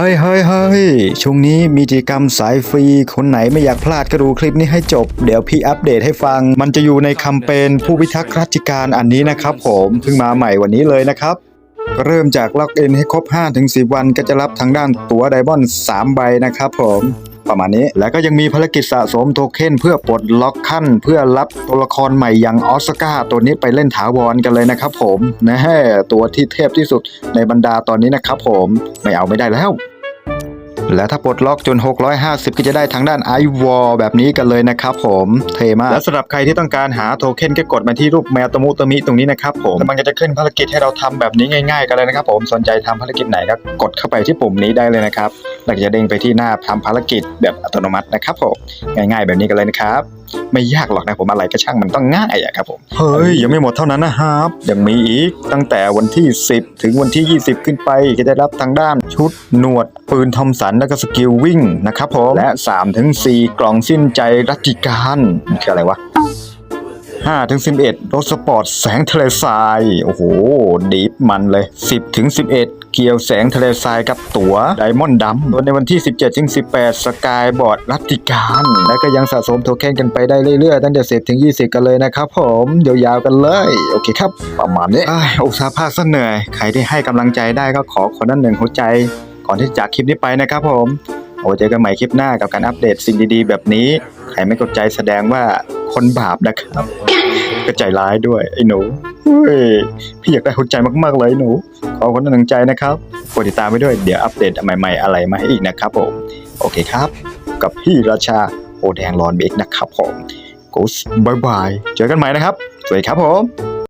เฮ้ยเฮ้ยเฮ้ยช่วงนี้มีกิจกรรมสายฟรี คนไหนไม่อยากพลาดก็ดูคลิปนี้ให้จบ เดี๋ยวพี่อัปเดตให้ฟัง มันจะอยู่ในแคมเปญผู้พิทักษ์ราชการอันนี้นะครับผมเพิ่งมาใหม่วันนี้เลยนะครับก็เริ่มจากล็อกอินให้ครบ 5-10 วันก็จะรับทางด้านตั๋วไดมอนด์3ใบนะครับผม ประมาณนี้ แล้วก็ยังมีภารกิจสะสมโทเค็นเพื่อปลดล็อกขั้น เพื่อรับตัวละครใหม่อย่างออสการ์ตัวนี้ไปเล่นถาวรกันเลยนะครับผมนะฮะตัวที่เทพที่สุดในบรรดาตอนนี้นะครับผมไม่เอาไม่ได้แล้ว และถ้าปลดล็อกจน 650 ก็จะได้ทางด้านไอวอลแบบนี้กันเลยนะครับผมเทมากและสำหรับใครที่ต้องการหาโทเค็นก็กดมาที่รูปแมวตมุตมิตรงนี้นะครับผมมันก็จะขึ้นภารกิจให้เราทำแบบนี้ง่าย ๆ กันเลยนะครับผมสนใจทำภารกิจไหนก็กดเข้าไปที่ปุ่มนี้ได้เลยนะครับแล้วจะเด้งไปที่หน้าทำภารกิจแบบอัตโนมัตินะครับผมง่าย ๆ แบบนี้กันเลยนะครับ ไม่ยากหรอกนะผมอะไรก็ช่างมันต้องง่ายอะครับผม เฮ้ย ยังไม่หมดเท่านั้นนะครับ ยังมีอีกตั้งแต่วันที่ 10 ถึงวันที่ 20 ขึ้นไปก็จะรับทางด้านชุดหนวด ปืนทอมสันแล้วก็สกิลวิ่งนะครับผมและ3ถึง4กล่องสิ้นใจรัติการมันคืออะไรวะ 5ถึง11 รถสปอร์ตแสงทะเลทราย โอ้โห ดีฟมันเลย 10ถึง11 เกียวแสงทะเลทรายกับตั๋วไดมอนด์ดำโดยในวันที่ 17ถึง18 สกายบอร์ดรัตติการ และก็ยังสะสมโทเค็นกันไปได้เรื่อยๆ ตั้งแต่10ถึง 20 กันเลยนะครับผมยาวๆกันเลย โอเคครับ ประมาณนี้อ้ยอุตสาห์พาซะเหนื่อย ใครที่ให้กำลังใจได้ก็ขอคนนั้นหนึ่งหัวใจ ก่อนที่จะจากคลิปนี้ไปนะครับผม โอ้เจอกันใหม่คลิปหน้ากับการอัปเดตสิ่งดีๆ แบบนี้ ใครไม่กดใจแสดงว่าคนบาปนะครับ ก็ใจร้ายด้วยไอ้หนูเฮ้ยพี่อยากได้หัวใจมากๆเลยหนู ขอคนหนึ่งใจนะครับกดติดตามไปด้วยเดี๋ยวอัปเดตใหม่ๆอะไรมาให้อีกนะครับผม โอเคครับ กับพี่ราชาโอแดงรอนเบกนะครับผมกูสบายบายเจอกันใหม่นะครับ สวัสดีครับผม